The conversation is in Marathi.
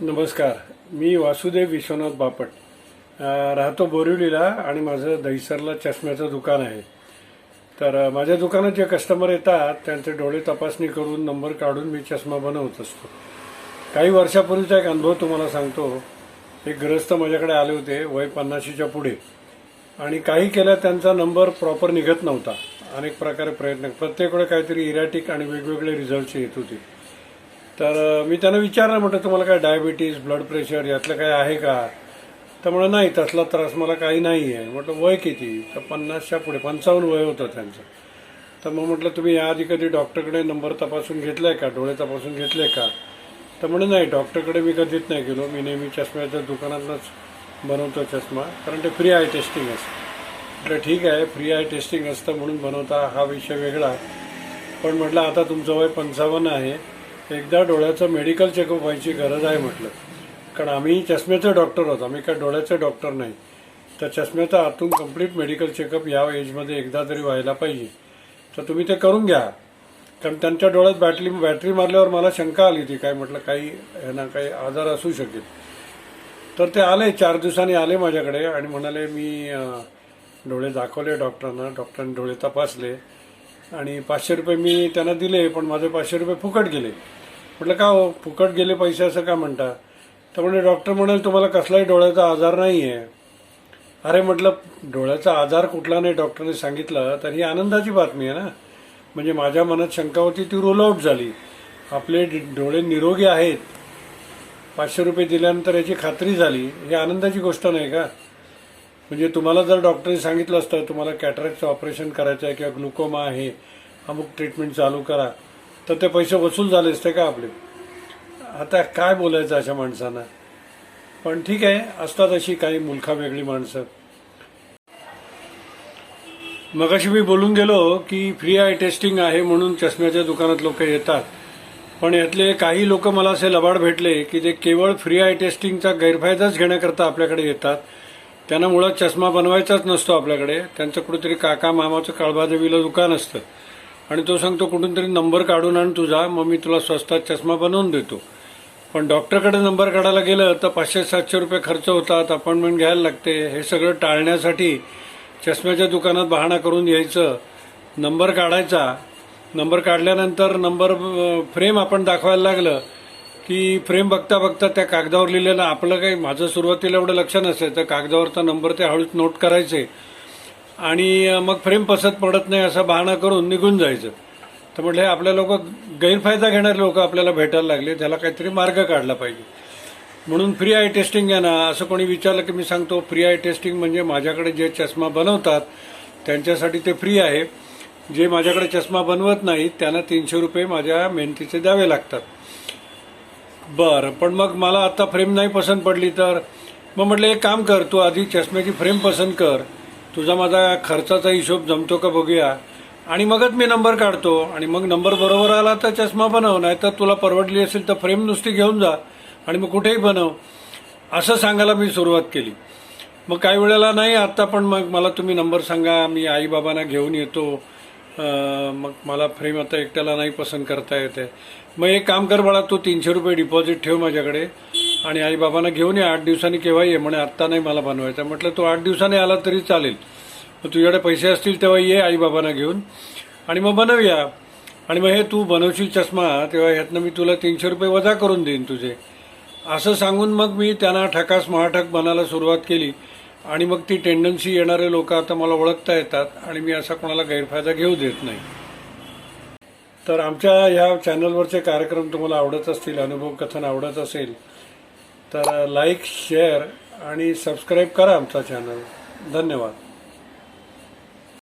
नमस्कार. मी वासुदेव विश्वनाथ बापट. राहतो बोरिवलीला आणि माझं दहिसरला चष्म्याचं दुकान आहे. तर माझ्या दुकानात जे कस्टमर येतात त्यांचे डोळे तपासणी करून नंबर काढून मी चष्मा बनवत असतो. काही वर्षापूर्वीचा एक अनुभव तुम्हाला सांगतो. एक ग्रस्त माझ्याकडे आले होते वय पन्नाशीच्या पुढे. आणि काही केल्या त्यांचा नंबर प्रॉपर निघत नव्हता. अनेक प्रकारे प्रयत्न. प्रत्येक वेळे काहीतरी इरॅटिक आणि वेगवेगळे रिझल्टचे येत होते. तर मी त्यांना विचारलं म्हटलं तुम्हाला काय डायबिटीज ब्लड प्रेशर यातलं काय आहे का? तर म्हणलं नाही तसला त्रास मला काही नाही आहे म्हटलं वय किती? तर पन्नासच्या पुढे पंचावन्न वय होतं त्यांचं. तर मग म्हटलं तुम्ही याआधी कधी डॉक्टरकडे नंबर तपासून घेतलाय का? डोळे तपासून घेतले का? तर म्हणे नाही डॉक्टरकडे मी कधीच नाही गेलो. मी नेहमी चष्म्याच्या दुकानातनंच बनवतो चष्मा कारण ते फ्री आय टेस्टिंग असतं. म्हटलं ठीक आहे फ्री आय टेस्टिंग असतं म्हणून बनवता हा विषय वेगळा. पण म्हटलं आता तुमचं वय पंचावन्न आहे. एकदा डोळ्याचं मेडिकल चेकअप व्हायची गरज आहे म्हटलं. कारण आम्ही चष्म्याचे डॉक्टर आहोत. आम्ही काय डोळ्याचे डॉक्टर नाही. तर चष्म्याचा आतून कंप्लीट मेडिकल चेकअप या एजमध्ये एकदा तरी व्हायला पाहिजे. तर तुम्ही ते करून घ्या. कारण त्यांच्या डोळ्यात बॅटरी बॅटरी मारल्यावर मला शंका आली होती. काय म्हटलं काही ह्यांना काही आजार असू शकेल. तर ते आले चार दिवसांनी आले माझ्याकडे आणि म्हणाले मी डोळे दाखवले डॉक्टरांना. डॉक्टरांनी डोळे तपासले आणि पाचशे रुपये मी त्यांना दिले पण माझे पाचशे रुपये फुकट गेले. म्हटलं का हो फुकट गेले पैसे असं का म्हणता? तर म्हणजे डॉक्टर म्हणाल तुम्हाला कसलाही डोळ्याचा आजार नाही आहे अरे म्हटलं डोळ्याचा आजार कुठला नाही डॉक्टरने सांगितलं तर ही आनंदाची बातमी आहे ना. म्हणजे माझ्या मनात शंका होती ती रोल आऊट झाली. आपले डोळे निरोगी आहेत. पाचशे रुपये दिल्यानंतर याची खात्री झाली. ही आनंदाची गोष्ट नाही का? म्हणजे तुम्हाला जर डॉक्टरने सांगितलं असतं तुम्हाला कॅटरॅक्टचं ऑपरेशन करायचं आहे किंवा ग्लुकोमा आहे अमुक ट्रीटमेंट चालू करा. तर ते पैसे वसूल झाले असते का आपले? आता काय बोलायचं अशा माणसांना? पण ठीक आहे असतात अशी काही मुलखा वेगळी माणसं. मगाशी मी बोलून गेलो की फ्री आय टेस्टिंग आहे म्हणून चष्म्याच्या दुकानात लोक येतात. पण यातले काही लोक मला असे लबाड भेटले की ते केवळ फ्री आय टेस्टिंगचा गैरफायदाच घेण्याकरता आपल्याकडे येतात. त्यांना मुळात चष्मा बनवायचाच नसतो आपल्याकडे. त्यांचं कुठेतरी काका मामाचं काळबादेवीला दुकान असतं. आणि तो सांगतो कुठून तरी नंबर काढून आण तुझा मग मी तुला स्वस्तात चष्मा बनवून देतो. पण डॉक्टरकडे नंबर काढायला गेलं तर पाचशे सातशे रुपये खर्च होतात अपॉइंटमेंट घ्यायला लागते. हे सगळं टाळण्यासाठी चष्म्याच्या दुकानात बहाणा करून यायचं. नंबर काढायचा. नंबर काढल्यानंतर नंबर फ्रेम आपण दाखवायला लागलं की फ्रेम बघता बघता त्या कागदावर लिहिलेलं आपलं काही माझं सुरुवातीला एवढं लक्ष नसेल तर कागदावरचा नंबर ते हळूच नोट करायचे. आणि मग फ्रेम पसंत पडत नाही असं बहाणा करून निघून जायचं. तर म्हटलं हे आपल्या लोक गैरफायदा घेणारे लोक आपल्याला भेटायला लागले त्याला काहीतरी मार्ग काढला पाहिजे. म्हणून फ्री आय टेस्टिंग आहे ना असं कोणी विचारलं की मी सांगतो फ्री आय टेस्टिंग म्हणजे माझ्याकडे जे चष्मा बनवतात त्यांच्यासाठी ते फ्री आहे. जे माझ्याकडे चष्मा बनवत नाहीत त्यांना तीनशे रुपये माझ्या मेहनतीचे द्यावे लागतात. बरं पण मग मला आता फ्रेम नाही पसंत पडली तर? मग म्हटलं एक काम कर तू आधी चष्म्याची फ्रेम पसंत कर. तुझा माझा खर्चाचा हिशोब जमतो का बघूया. आणि मगच मी नंबर काढतो. आणि मग नंबर बरोबर आला तर चष्मा बनव नाही तर तुला परवडली असेल तर फ्रेम नुसती घेऊन जा आणि मग कुठेही बनव. असं सांगायला मी सुरुवात केली. मग काही वेळेला नाही आत्ता पण मग मला तुम्ही नंबर सांगा मी आईबाबांना घेऊन येतो. मग मला फ्रेम आता एकट्याला नाही पसंत करता येते मग एक काम कर बाळा तू तीनशे रुपये डिपॉझिट ठेव माझ्याकडे. आणि आईबाबांना घेऊन ये आठ दिवसांनी केव्हा ये म्हणे आत्ता नाही मला बनवायचं. म्हटलं तू आठ दिवसांनी आला तरी चालेल. मग तुझ्याकडे पैसे असतील तेव्हा ये आईबाबांना घेऊन आणि मग बनवूया. आणि मग हे तू बनवशील चष्मा तेव्हा ह्यातनं मी तुला तीनशे रुपये वजा करून देईन तुझे. असं सांगून मग मी त्यांना ठकास महाठक बनायला सुरुवात केली. आणि मग ती टेंडन्सी येणारे लोक आता मला ओळखता येतात आणि मी असा कोणाला गैरफायदा घेऊ देत नाही. तर आमच्या ह्या चॅनलवरचे कार्यक्रम तुम्हाला आवडत असतील अनुभव कथन आवडत असेल तर लाईक शेअर आणि सबस्क्राईब करा आमचा चॅनल. धन्यवाद.